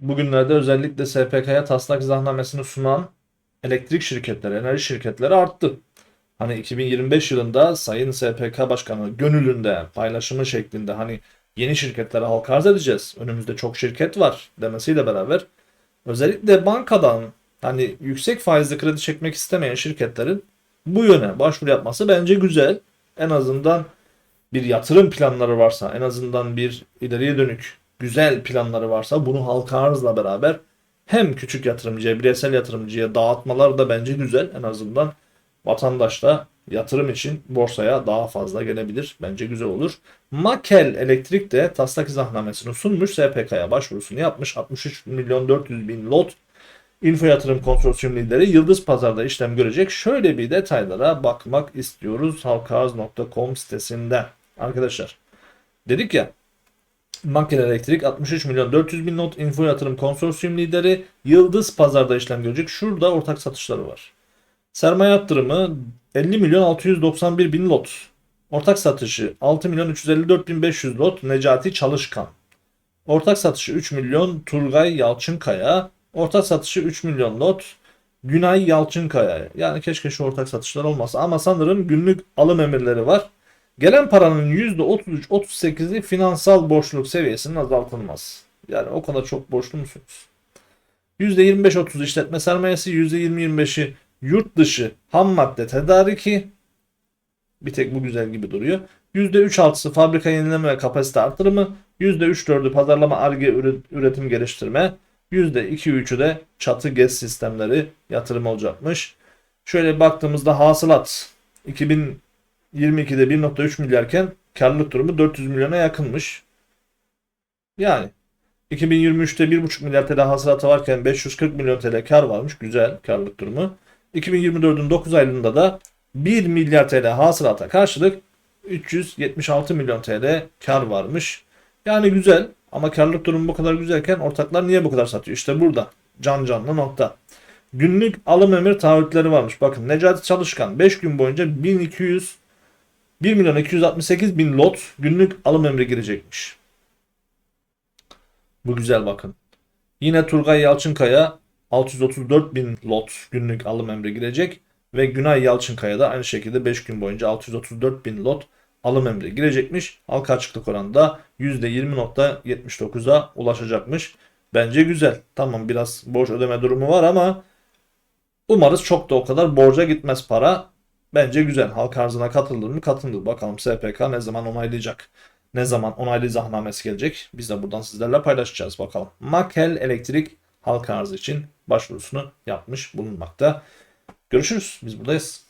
bugünlerde özellikle SPK'ya taslak izahnamesini sunan elektrik şirketleri, enerji şirketleri arttı. Hani 2025 yılında Sayın SPK Başkanı gönülünde paylaşımı şeklinde hani yeni şirketlere halka arz edeceğiz. Önümüzde çok şirket var demesiyle beraber özellikle bankadan hani yüksek faizli kredi çekmek istemeyen şirketlerin bu yöne başvuru yapması bence güzel. En azından bir yatırım planları varsa, en azından bir ileriye dönük güzel planları varsa bunu halka arzla beraber hem küçük yatırımcıya, bireysel yatırımcıya dağıtmalar da bence güzel. En azından vatandaş da yatırım için borsaya daha fazla gelebilir. Bence güzel olur. Makel Elektrik de taslak izahnamesini sunmuş. SPK'ya başvurusunu yapmış. 63 milyon 400 bin lot Info Yatırım Konsorsiyum lideri Yıldız Pazar'da işlem görecek. Şöyle bir detaylara bakmak istiyoruz halkaarz.com sitesinde. Arkadaşlar dedik ya Makel Elektrik 63 milyon 400 bin lot Info Yatırım Konsorsiyum lideri Yıldız Pazar'da işlem görecek. Şurada ortak satışları var. Sermaye yatırımı 50 milyon 691 bin lot. Ortak satışı 6 milyon 354 bin 500 lot Necati Çalışkan. Ortak satışı 3 milyon Turgay Yalçınkaya. Ortak satışı 3 milyon lot Günay Yalçınkaya. Yani keşke şu ortak satışlar olmasa ama sanırım günlük alım emirleri var. Gelen paranın %33-38'i finansal borçluluk seviyesinin azaltılması. Yani o kadar çok borçlu musunuz? %25-30 işletme sermayesi, %20-25'i yurt dışı ham madde tedariki. Bir tek bu güzel gibi duruyor. %3-6'sı fabrika yenileme ve kapasite artırımı. %3-4'ü pazarlama, arge, üretim geliştirme. %2-3'ü de çatı gez sistemleri yatırım olacakmış. Şöyle baktığımızda hasılat 2022'de 1.3 milyarken karlılık durumu 400 milyona yakınmış. Yani 2023'te 1.5 milyar TL hasılatı varken 540 milyon TL kar varmış. Güzel karlılık durumu. 2024'ün 9 ayında da 1 milyar TL hasılata karşılık 376 milyon TL kar varmış. Yani güzel ama karlılık durumu bu kadar güzelken ortaklar niye bu kadar satıyor? İşte burada can canlı nokta. Günlük alım emir taahhütleri varmış. Bakın Necati Çalışkan 5 gün boyunca 1200 1 milyon 268 bin lot günlük alım emri girecekmiş. Bu güzel bakın. Yine Turgay Yalçınkaya 634 bin lot günlük alım emri girecek. Ve Günay Yalçınkaya da aynı şekilde 5 gün boyunca 634 bin lot alım emri girecekmiş. Halka açıklık oranı da %20.79'a ulaşacakmış. Bence güzel. Tamam biraz borç ödeme durumu var ama umarız çok da o kadar borca gitmez para. Bence güzel. Halka arzına katılır mı? Katılır. Bakalım SPK ne zaman onaylayacak? Ne zaman onaylı izahnamesi gelecek? Biz de buradan sizlerle paylaşacağız bakalım. Makel Elektrik halka arzı için başvurusunu yapmış bulunmakta. Görüşürüz. Biz buradayız.